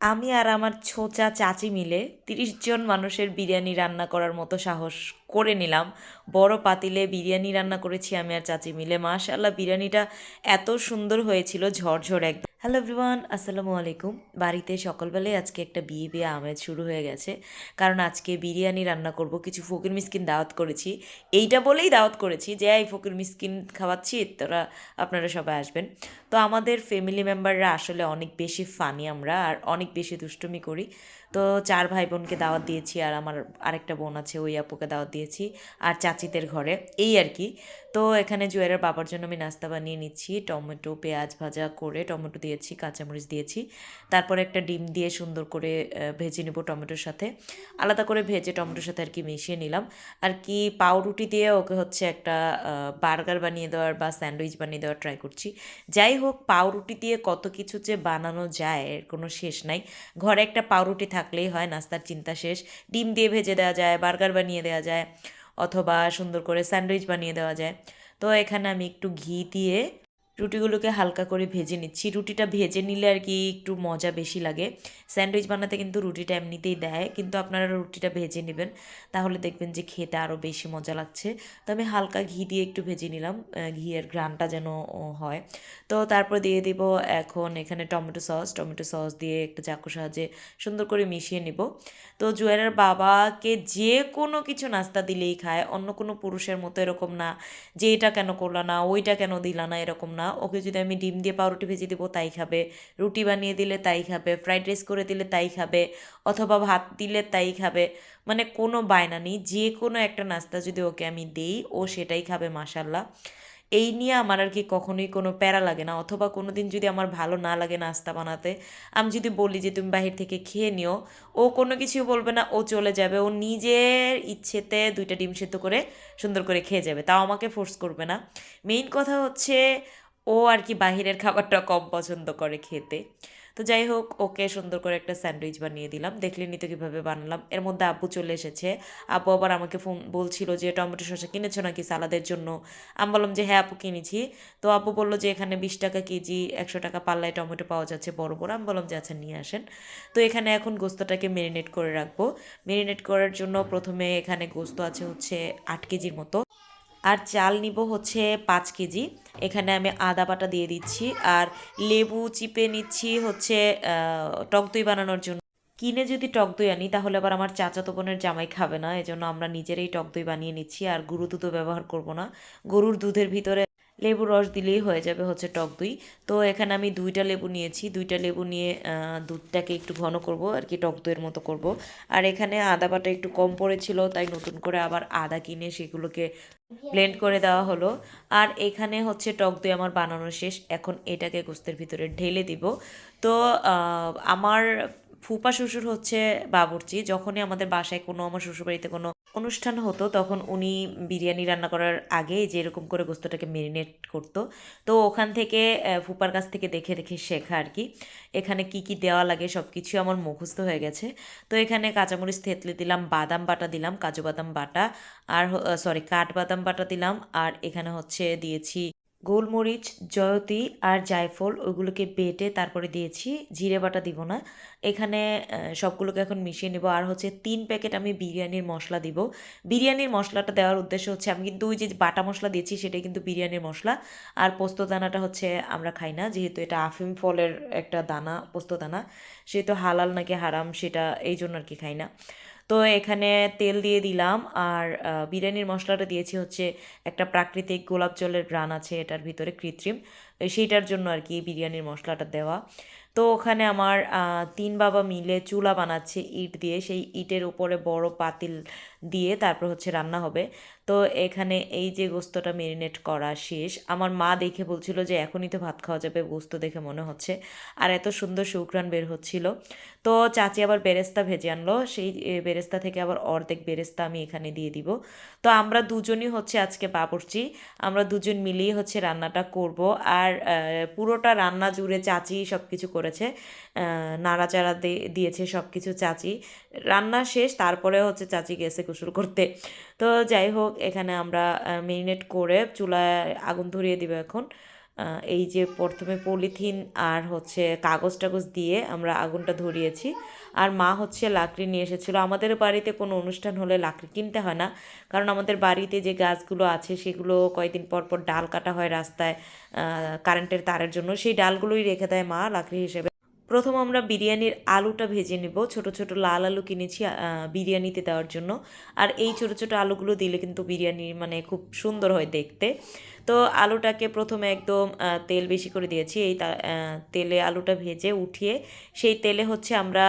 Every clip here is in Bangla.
আমি আর আমার ছোচা চাচি মিলে তিরিশ জন মানুষের বিরিয়ানি রান্না করার মতো সাহস করে নিলাম। বড় পাতিলে বিরিয়ানি রান্না করেছি আমি আর চাচি মিলে। মাশাল্লাহ বিরিয়ানিটা এত সুন্দর হয়েছিল, ঝরঝর একদম। হ্যালো এভরিওয়ান আসসালামু আলাইকুম। বাড়িতে সকালবেলায় আজকে একটা বিয়ে বিয়ে আমেজ শুরু হয়ে গেছে। কারণ আজকে বিরিয়ানি রান্না করব, কিছু ফকির মিসকিন দাওয়াত করেছি। এইটা বলেই দাওয়াত করেছি যে, এই ফকির মিসকিন খাওয়াচ্ছি, তোরা, আপনারা সবাই আসবেন। তো আমাদের ফ্যামিলি মেম্বাররা আসলে অনেক বেশি ফানি আমরা আর অনেক বেশি দুষ্টুমি করি। তো চার ভাই বোনকে দাওয়াত দিয়েছি আর আমার আরেকটা বোন আছে, ওই আপুকে দাওয়াত দিয়েছি আর চাচিদের ঘরে। এই আর কি। তো এখানে জুয়েলের বাবার জন্য আমি নাস্তা বানিয়ে নিচ্ছি, টমেটো, পেঁয়াজ ভাজা করে টমেটো দিয়েছি, কাঁচামরিচ দিয়েছি। তারপরে একটা ডিম দিয়ে সুন্দর করে ভেজে নেব টমেটোর সাথে। আলাদা করে ভেজে টমেটোর সাথে আর কি মিশিয়ে নিলাম। আর কি পাউরুটি দিয়ে ওকে হচ্ছে একটা বার্গার বানিয়ে দেওয়ার বা স্যান্ডউইচ বানিয়ে দেওয়ার ট্রাই করছি। যাই হোক, পাউরুটি দিয়ে কত কিছু যে বানানো যায় কোনো শেষ নাই। ঘরে একটা পাউরুটি থাকলেই হয়, নাস্তার চিন্তা শেষ। ডিম দিয়ে ভেজে দেওয়া যায়, বার্গার বানিয়ে দেওয়া যায়, অথবা সুন্দর করে স্যান্ডউইচ বানিয়ে দেওয়া যায়। তো এখানে আমি একটু ঘি দিয়ে রুটিগুলোকে হালকা করে ভেজে নিচ্ছি। রুটিটা ভেজে নিলে আর কি একটু মজা বেশি লাগে। স্যান্ডউইচ বানাতে কিন্তু রুটিটা এমনিতেই দেয়, কিন্তু আপনারা রুটিটা ভেজে নেবেন। তাহলে দেখবেন যে খেতে আরও বেশি মজা লাগছে। তো আমি হালকা ঘি দিয়ে একটু ভেজে নিলাম ঘিয়ের ঘ্রাণটা যেন হয়। তো তারপর দিয়ে দিব এখন এখানে টমেটো সস। টমেটো সস দিয়ে একটা চাকুর সাহায্যে সুন্দর করে মিশিয়ে নিব। তো জুয়েলের বাবাকে যে কোনো কিছু নাস্তা দিলেই খায়, অন্য কোনো পুরুষের মতো এরকম না যে এটা কেন করলা না, ওইটা কেন দিলা না, এরকম না। ওকে যদি আমি ডিম দিয়ে পাউরুটি ভেজে দেবো, তাই খাবে। রুটি বানিয়ে দিলে তাই খাবে, ফ্রাইড রাইস করে দিলে তাই খাবে, অথবা ভাত দিলে তাই খাবে। মানে কোনো বায়না নেই, যে কোনো একটা নাস্তা যদি ওকে আমি দেই, ও সেটাই খাবে মাসাল্লাহ এই নিয়ে আমার আর কি কখনোই কোনো প্যারা লাগে না, অথবা কোনো দিন যদি আমার ভালো না লাগে নাস্তা বানাতে, আমি যদি বলি যে তুমি বাহির থেকে খেয়ে নিও, ও কোনো কিছু বলবে না, ও চলে যাবে, ও নিজের ইচ্ছেতে দুইটা ডিম সেদ্ধ করে সুন্দর করে খেয়ে যাবে, তাও আমাকে ফোর্স করবে না। মেইন কথা হচ্ছে ও আর কি বাহিরের খাবারটা কম পছন্দ করে খেতে। তো যাই হোক, ওকে সুন্দর করে একটা স্যান্ডউইচ বানিয়ে দিলাম। দেখলেনি তো কীভাবে বানালাম। এর মধ্যে আব্বু চলে এসেছে। আব্বু আবার আমাকে ফোন বলছিল যে, টমেটো শসা কিনেছো নাকি সালাদের জন্য? আমি বললাম যে হ্যাঁ আপু, কিনেছি। তো আব্বু বলল যে, এখানে বিশ টাকা কেজি, একশো টাকা পাল্লায় টমেটো পাওয়া যাচ্ছে বড় বড়। আমি বললাম যে আচ্ছা নিয়ে আসেন। তো এখানে এখন গোস্তটাকে মেরিনেট করে রাখব। মেরিনেট করার জন্য প্রথমে এখানে গোস্ত আছে হচ্ছে আট কেজির মতো। আর চাল নিব হচ্ছে পাঁচ কেজি। এখানে আমি আদা বাটা দিয়ে দিচ্ছি আর লেবু চিপে নিচ্ছি হচ্ছে টক দই বানানোর জন্য। কিনে যদি টক দই আনি, তাহলে আবার আমার চাচাতো বোনের জামাই খাবে না। এজন্য আমরা নিজেরাই টক দই বানিয়ে নিচ্ছি, আর গরু দুধও ব্যবহার করব না। গরুর দুধের ভিতরে লেবুর রস দিলেই হয়ে যাবে হচ্ছে টক দই। তো এখানে আমি দুইটা লেবু নিয়েছি। দুইটা লেবু নিয়ে দুধটাকে একটু ঘন করব, আর কি টক দইয়ের মতো করব। আর এখানে আদা বাটা একটু কম পড়েছিল, তাই নতুন করে আবার আদা কিনে সেগুলোকে ব্লেন্ড করে দেওয়া হলো। আর এখানে হচ্ছে টক দই আমার বানানো শেষ। এখন এটাকে গোস্তের ভিতরে ঢেলে দিব। তো আমার ফুপা শ্বশুর হচ্ছে বাবুর্চি। যখনই আমাদের বাসায় কোনো আমার শ্বশুরবাড়িতে কোনো অনুষ্ঠান হতো, তখন উনি বিরিয়ানি রান্না করার আগে যেরকম করে গোস্তটাকে মেরিনেট করতো। তো ওখান থেকে ফুপার কাছ থেকে দেখে দেখে শেখা আর কি। এখানে কি কি দেওয়া লাগে সব কিছু আমার মুখস্থ হয়ে গেছে। তো এখানে কাঁচামরিচ থেতলে দিলাম, বাদাম বাটা দিলাম, কাজু বাদাম বাটা, আর সরি কাঠ বাদাম বাটা দিলাম, আর এখানে হচ্ছে দিয়েছি গোলমরিচ, জয়তী আর জায়ফল ওইগুলোকে বেটে তারপরে দিয়েছি। জিরে বাটা দিব না। এখানে সবগুলোকে এখন মিশিয়ে নেব। আর হচ্ছে তিন প্যাকেট আমি বিরিয়ানির মশলা দিব। বিরিয়ানির মশলাটা দেওয়ার উদ্দেশ্য হচ্ছে, আমি কিন্তু ওই যে বাটা মশলা দিয়েছি, সেটাই কিন্তু বিরিয়ানির মশলা। আর পোস্ত দানাটা হচ্ছে আমরা খাই না, যেহেতু এটা আফিম ফলের একটা দানা, পোস্ত দানা। সেহেতু হালাল নাকি হারাম, সেটা এই জন্য আর কি খাই না। তো এখানে তেল দিয়ে দিলাম আর বিরিয়ানির মশলাটা দিয়েছি হচ্ছে একটা প্রাকৃতিক গোলাপ জলের গ্রান আছে এটার ভিতরে কৃত্রিম। সেইটার জন্য আর কি বিরিয়ানির মশলাটা দেওয়া। তো ওখানে আমার তিন বাবা মিলে চুলা বানাচ্ছে ইট দিয়ে। সেই ইটের উপরে বড় পাতিল দিয়ে তারপর হচ্ছে রান্না হবে। তো এখানে এই যে গোস্তটা মেরিনেট করা শেষ, আমার মা দেখে বলছিল যে এখনই তো ভাত খাওয়া যাবে গোস্ত দেখে মনে হচ্ছে। আর এত সুন্দর সুঘ্রাণ বের হচ্ছিল। তো চাচি আবার বেরেস্তা ভেজে আনলো, সেই বেরেস্তা থেকে আবার অর্ধেক বেরেস্তা আমি এখানে দিয়ে দিব। তো আমরা দুজনই হচ্ছে আজকে বাবুর্চি আমরা দুজন মিলেই হচ্ছে রান্নাটা করব। আর পুরোটা রান্না জুড়ে চাচি সব কিছু করেছে নাড়াচাড়া দিয়ে- দিয়েছে সব কিছু চাচি। রান্না শেষ, তারপরে হচ্ছে চাচি গেছে গোসল করতে। তো যাই হোক, এখানে আমরা মেরিনেট করে চুলায় আগুন ধরিয়ে দিব এখন। এই যে প্রথমে পলিথিন আর হচ্ছে কাগজ টাগজ দিয়ে আমরা আগুনটা ধরিয়েছি। আর মা হচ্ছে লাকড়ি নিয়ে এসেছিল। আমাদের বাড়িতে কোনো অনুষ্ঠান হলে লাকড়ি কিনতে হয় না। কারণ আমাদের বাড়িতে যে গাছগুলো আছে, সেগুলো কয়েকদিন পর পর ডাল কাটা হয় রাস্তায় কারেন্টের তারের জন্য। সেই ডালগুলোই রেখে দেয় মা লাকড়ি হিসেবে। প্রথম আমরা বিরিয়ানির আলুটা ভেজে নেব। ছোট ছোট লাল আলু কিনেছি বিরিয়ানিতে দেওয়ার জন্য। আর এই ছোট ছোট আলুগুলো দিলে কিন্তু বিরিয়ানি মানে খুব সুন্দর হয় দেখতে। তো আলুটাকে প্রথমে একদম তেল বেশি করে দিয়েছি। এই তেলে আলুটা ভেজে উঠিয়ে সেই তেলে হচ্ছে আমরা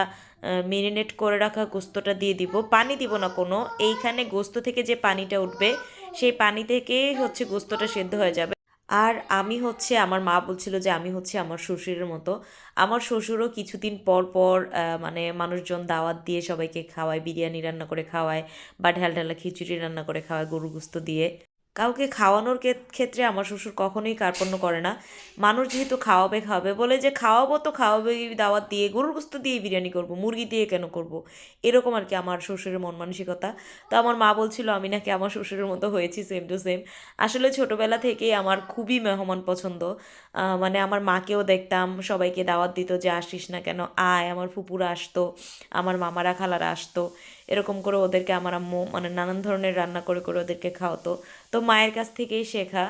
মেরিনেট করে রাখা গোস্তটা দিয়ে দিব। পানি দিব না কোনো। এইখানে গোস্ত থেকে যে পানিটা উঠবে, সেই পানি থেকেই হচ্ছে গোস্তটা সেদ্ধ হয়ে যাবে। আর আমি হচ্ছে, আমার মা বলছিল যে আমি হচ্ছে আমার শ্বশুরের মতো। আমার শ্বশুরও কিছুদিন পর পর মানে মানুষজন দাওয়াত দিয়ে সবাইকে খাওয়ায়, বিরিয়ানি রান্না করে খাওয়ায় বা ঢাল ঢালা খিচুড়ি রান্না করে খাওয়ায় গরু গুস্ত দিয়ে। কাউকে খাওয়ানোর ক্ষে- ক্ষেত্রে আমার শ্বশুর কখনোই কার্পণ্য করে না। মানুষ যেহেতু খাওয়াবে খাওয়াবে বলে যে খাওয়াবো তো খাওয়াবে দাওয়াত দিয়ে, গরুর গোস্ত দিয়ে বিরিয়ানি করব, মুরগি দিয়ে কেন করব? এরকম আর কি আমার শ্বশুরের মন মানসিকতা। তো আমার মা বলছিল, আমি নাকি আমার শ্বশুরের মতো হয়েছি সেম টু সেম আসলে ছোটোবেলা থেকেই আমার খুবই মেহমান পছন্দ। মানে আমার মাকেও দেখতাম, সবাইকে দাওয়াত দিত যে, আসিস না কেন, আয়, আমার ফুপুরা আসতো, আমার মামারা খালারা আসতো। এরকম করে ওদেরকে আমার আম্মু মানে নানান ধরনের রান্না করে করে ওদেরকে খাওয়াতো। তো মায়ের কাছ থেকেই শেখা।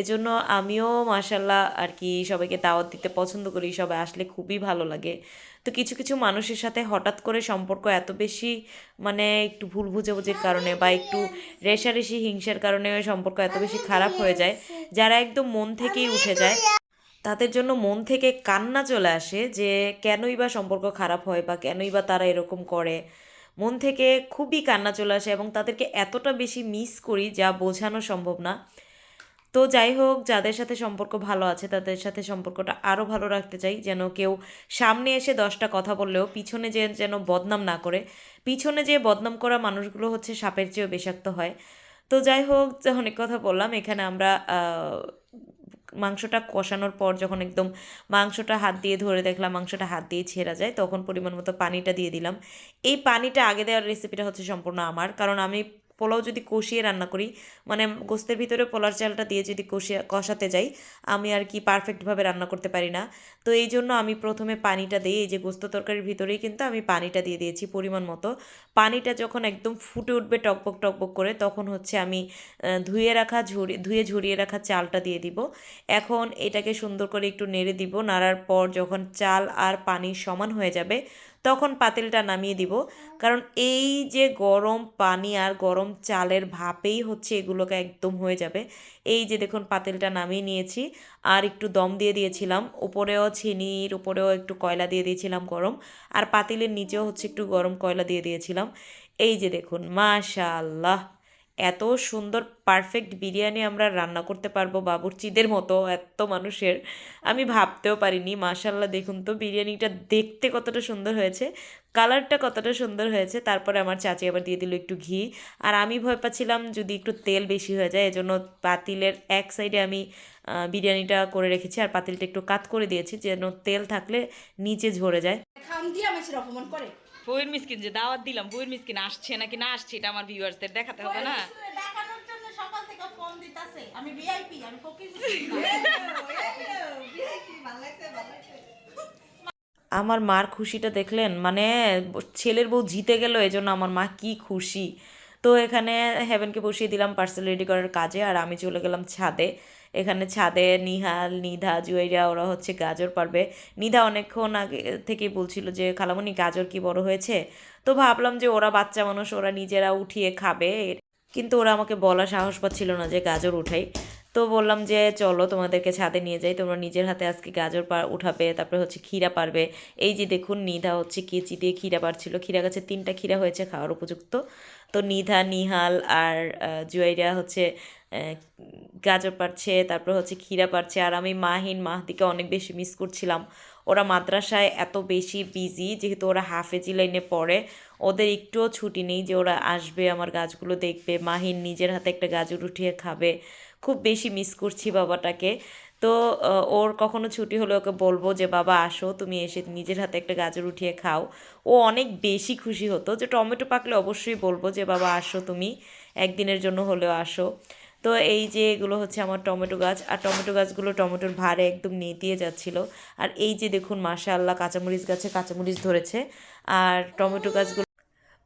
এজন্য আমিও মাসাল্লাহ আর কি সবাইকে দাওয়াত দিতে পছন্দ করি, সবাই আসলে খুবই ভালো লাগে। তো কিছু কিছু মানুষের সাথে হঠাৎ করে সম্পর্ক এত বেশি মানে একটু ভুল বুঝাবুঝির কারণে বা একটু রেশারেশি হিংসার কারণে সম্পর্ক এত বেশি খারাপ হয়ে যায়, যারা একদম মন থেকেই উঠে যায়, তাদের জন্য মন থেকে কান্না চলে আসে যে কেনই বা সম্পর্ক খারাপ হয় বা কেনই বা তারা এরকম করে। মন থেকে খুবই কান্না চলে আসে এবং তাদেরকে এতটা বেশি মিস করি যা বোঝানো সম্ভব না। তো যাই হোক, যাদের সাথে সম্পর্ক ভালো আছে, তাদের সাথে সম্পর্কটা আরও ভালো রাখতে চাই, যেন কেউ সামনে এসে দশটা কথা বললেও পিছনে যে যেন বদনাম না করে। পিছনে যে বদনাম করা মানুষগুলো হচ্ছে সাপের চেয়েও বিষাক্ত হয়। তো যাই হোক অনেক কথা বললাম, এখানে আমরা মাংসটা কষানোর পর যখন একদম মাংসটা হাত দিয়ে ধরে দেখলাম, মাংসটা হাত দিয়ে ছেঁড়া যায়, তখন পরিমাণ মতো পানিটা দিয়ে দিলাম। এই পানিটা আগে দেওয়ার রেসিপিটা হচ্ছে সম্পূর্ণ আমার, কারণ আমি পোলাও যদি কষিয়ে রান্না করি মানে গোস্তের ভিতরে পোলার চালটা দিয়ে যদি কষিয়ে, কষাতে যাই, আমি আর কি পারফেক্টভাবে রান্না করতে পারি না। তো এই জন্য আমি প্রথমে পানিটা দিই, এই যে গোস্ত তরকারির ভিতরেই কিন্তু আমি পানিটা দিয়ে দিয়েছি পরিমাণ মতো। পানিটা যখন একদম ফুটে উঠবে টকবক টকবক করে, তখন হচ্ছে আমি ধুয়ে রাখা ঝরিয়ে ধুয়ে ঝরিয়ে রাখা চালটা দিয়ে দিব। এখন এটাকে সুন্দর করে একটু নেড়ে দিব, নাড়ার পর যখন চাল আর পানি সমান হয়ে যাবে তখন পাতিলটা নামিয়ে দিব। কারণ এই যে গরম পানি আর গরম চালের ভাপেই হচ্ছে এগুলোকে একদম হয়ে যাবে। এই যে দেখুন পাতিলটা নামিয়ে নিয়েছি। আর একটু দম দিয়ে দিয়েছিলাম। উপরেও চিনির উপরেও একটু কয়লা দিয়ে দিয়েছিলাম গরম। আর পাতিলের নিচেও হচ্ছে একটু গরম কয়লা দিয়ে দিয়েছিলাম। এই যে দেখুন, মাশাআল্লাহ। এত সুন্দর পারফেক্ট বিরিয়ানি আমরা রান্না করতে পারব বাবুর্চিদের মতো, এত মানুষের। আমি ভাবতেও পারিনি মাশাল্লাহ দেখুন তো, বিরিয়ানিটা দেখতে কতটা সুন্দর হয়েছে, কালারটা কতটা সুন্দর হয়েছে। তারপরে আমার চাচি আবার দিয়ে দিল একটু ঘি। আর আমি ভয় পাচ্ছিলাম যদি একটু তেল বেশি হয়ে যায়, এজন্য পাতিলের এক সাইডে আমি বিরিয়ানিটা করে রেখেছি আর পাতিলটা একটু কাত করে দিয়েছি, যেন তেল থাকলে নিচে ঝরে যায়। অপমান করে। বইয়ের মিসকিন যে দাওয়াত দিলাম বইয়ের মিসকিন আসছে নাকি না আসছে এটা আমার ভিউয়ার্সদের দেখাতে হবে না? সকাল থেকে ফোন দিতাছে। আমি ভিআইপি আমি ফকির আমার মার খুশিটা দেখলেন? মানে ছেলের বউ জিতে গেল এজন্য আমার মা কি খুশি। তো এখানে হেভেনকে বসিয়ে দিলাম পার্সেল রেডি করার কাজে আর আমি চলে গেলাম ছাদে। এখানে ছাদে নিহাল, নিধা, জুয়েরিয়া, ওরা হচ্ছে গাজর পারবে। নিধা অনেকক্ষণ আগে থেকেই বলছিল যে খালামণি গাজর কি বড় হয়েছে? তো ভাবলাম যে, ওরা বাচ্চা মানুষ, ওরা নিজেরা উঠিয়ে খাবে। কিন্তু ওরা আমাকে বলা সাহস পাচ্ছিল না যে, গাজর উঠাই। তো বললাম যে, চলো, তোমাদেরকে ছাদে নিয়ে যাই। তোমরা নিজের হাতে আজকে গাজর পা উঠাবে, তারপরে হচ্ছে ক্ষীরা পারবে। এই যে দেখুন, নিধা হচ্ছে কেচি দিয়ে ক্ষীরা পারছিল। ক্ষীরা গাছে তিনটা ক্ষীরা হয়েছে খাওয়ার উপযুক্ত। তো নিধা, নিহাল আর জুয়াইরা হচ্ছে গাজর পারছে তারপর হচ্ছে ক্ষীরা পারছে আর আমি মাহিন মাহদিকে অনেক বেশি মিস করছিলাম। ওরা মাদ্রাসায় এত বেশি বিজি যেহেতু ওরা হাফেজি লাইনে পড়ে, ওদের একটুও ছুটি নেই যে ওরা আসবে, আমার গাছগুলো দেখবে, মাহিন নিজের হাতে একটা গাজর উঠিয়ে খাবে। খুব বেশি মিস করছি বাবাটাকে। তো ওর কখনো ছুটি হলে ওকে বলব যে, বাবা, আসো, তুমি এসে নিজের হাতে একটা গাজর উঠিয়ে খাও। ও অনেক বেশি খুশি হতো যে, টমেটো পাকলে অবশ্যই বলব যে, বাবা, আসো তুমি, একদিনের জন্য হলেও আসো। তো এই যে এগুলো হচ্ছে আমার টমেটো গাছ, আর টমেটো গাছগুলো টমেটোর ভারে একদম নেতিয়ে যাচ্ছিল। আর এই যে দেখুন, মাশাআল্লাহ কাঁচামরিচ গাছে কাঁচামরিচ ধরেছে, আর টমেটো গাছগুলো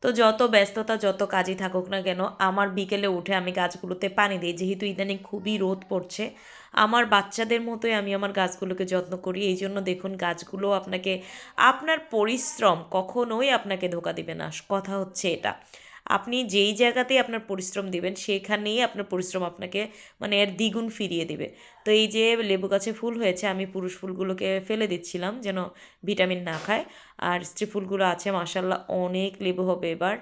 তো যত ব্যস্ততা, যত কাজই থাকুক না কেন, আমার বিকেলে উঠে আমি গাছগুলোতে পানি দিই। যেহেতু ইদানিং খুবই রোদ পড়ছে, আমার বাচ্চাদের মতোই আমি আমার গাছগুলোকে যত্ন করি। এই জন্য দেখুন, গাছগুলো আপনাকে আপনার পরিশ্রম কখনোই আপনাকে ধোকা দিবে না। কথা হচ্ছে এটা। আপনি যেই জায়গাতেই আপনার পরিশ্রম দিবেন, সেখানেই আপনার পরিশ্রম আপনাকে মানে এর দ্বিগুণ ফিরিয়ে দেবে। তো এই যে লেবু গাছে ফুল হয়েছে, আমি পুরুষ ফুলগুলোকে ফেলে দিচ্ছিলাম যেন ভিটামিন না খায়। আর স্ত্রী ফুলগুলো আছে মাসাল্লাহ অনেক লেবু হবে এবার।